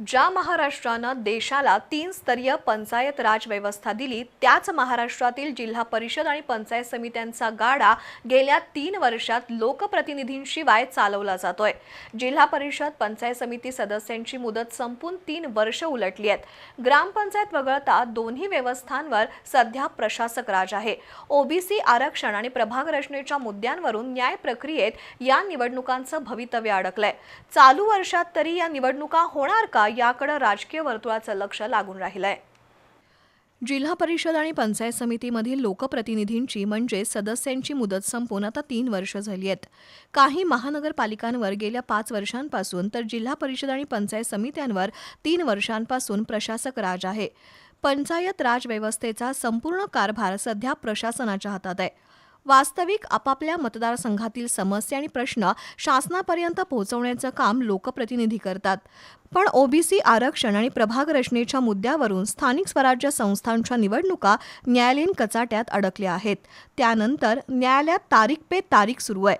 ज्या महाराष्ट्रानं देशाला तीन स्तरीय पंचायत राज व्यवस्था दिली त्याच महाराष्ट्रातील जिल्हा परिषद आणि पंचायत समित्यांचा गाडा गेल्या तीन वर्षात लोकप्रतिनिधींशिवाय चालवला जातोय. जिल्हा परिषद पंचायत समिती सदस्यांची मुदत संपून तीन वर्ष उलटली आहेत. ग्रामपंचायत वगळता दोन्ही व्यवस्थांवर सध्या प्रशासक राज आहे. ओबीसी आरक्षण आणि प्रभाग रचनेच्या मुद्द्यांवरून न्याय प्रक्रियेत या निवडणुकांचं भवितव्य अडकलंय. चालू वर्षात तरी या निवडणुका होणार का? याकडे राजकीय वर्तुळाचं लक्ष लागून राहिलंय. जिल्हा परिषद आणि पंचायत समितीमधील लोकप्रतिनिधींची म्हणजे सदस्यांची मुदत संपून आता तीन वर्ष झाली आहेत. काही महानगरपालिकांवर गेल्या पाच वर्षांपासून तर जिल्हा परिषद आणि पंचायत समित्यांवर तीन वर्षांपासून प्रशासक राज आहे. पंचायत राज व्यवस्थेचा संपूर्ण कारभार सध्या प्रशासनाच्या हातात आहे. वास्तविक आपापल्या मतदारसंघातील समस्या आणि प्रश्न शासनापर्यंत पोहोचवण्याचं काम लोकप्रतिनिधी करतात. पण ओबीसी आरक्षण आणि प्रभाग रचनेच्या मुद्द्यावरून स्थानिक स्वराज्य संस्थांच्या निवडणुका न्यायालयीन कचाट्यात अडकल्या आहेत. त्यानंतर न्यायालयात तारीख पे तारीख सुरू आहे.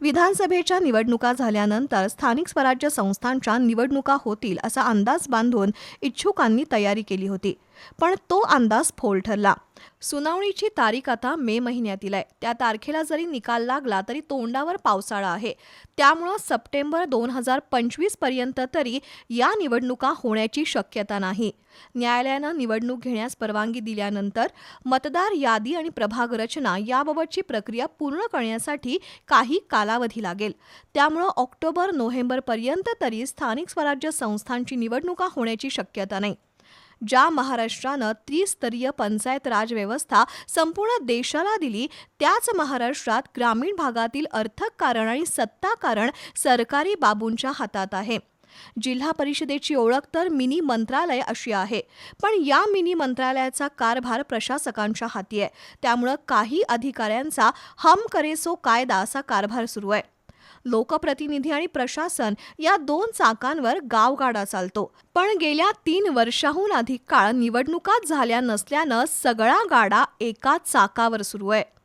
विधानसभेच्या निवडणुका झाल्यानंतर स्थानिक स्वराज्य संस्थांच्या निवडणुका होतील असा अंदाज बांधून इच्छुकांनी तयारी केली होती. पण तो अंदाज फोल ठरला. सुनावणीची तारीख आता मे महिन्यातील आहे त्या तारखेला जरी निकाल लागला तरी तोंडावर पावसाळा आहे. त्यामुळं सप्टेंबर दोन हजार पंचवीसपर्यंत तरी या निवडणुका होण्याची शक्यता नाही. न्यायालयानं निवडणूक घेण्यास परवानगी दिल्यानंतर मतदार यादी आणि प्रभाग रचना याबाबतची प्रक्रिया पूर्ण करण्यासाठी काही कालावधी लागेल. त्यामुळं ऑक्टोबर नोव्हेंबरपर्यंत तरी स्थानिक स्वराज्य संस्थांची निवडणुका होण्याची शक्यता नाही. ज्या महाराष्ट्रानं त्रिस्तरीय पंचायत राज व्यवस्था संपूर्ण देशाला दिली त्याच महाराष्ट्रात ग्रामीण भागातील अर्थक कारण आणि सत्ता कारण सरकारी बाबूंच्या हातात आहे. जिल्हा परिषदेची ओळख तर मिनी मंत्रालय अशी आहे पण या मिनी मंत्रालयाचा कारभार प्रशासकांच्या हाती आहे. त्यामुळं काही अधिकाऱ्यांचा हम करेसो कायदा असा कारभार सुरू आहे. लोकप्रतिनिधी आणि प्रशासन या दोन चाकांवर गावगाडा चालतो. पण गेल्या तीन वर्षाहून अधिक काळ निवडणुकाच झाल्या नसल्यानं सगळा गाडा एका चाकावर सुरू आहे.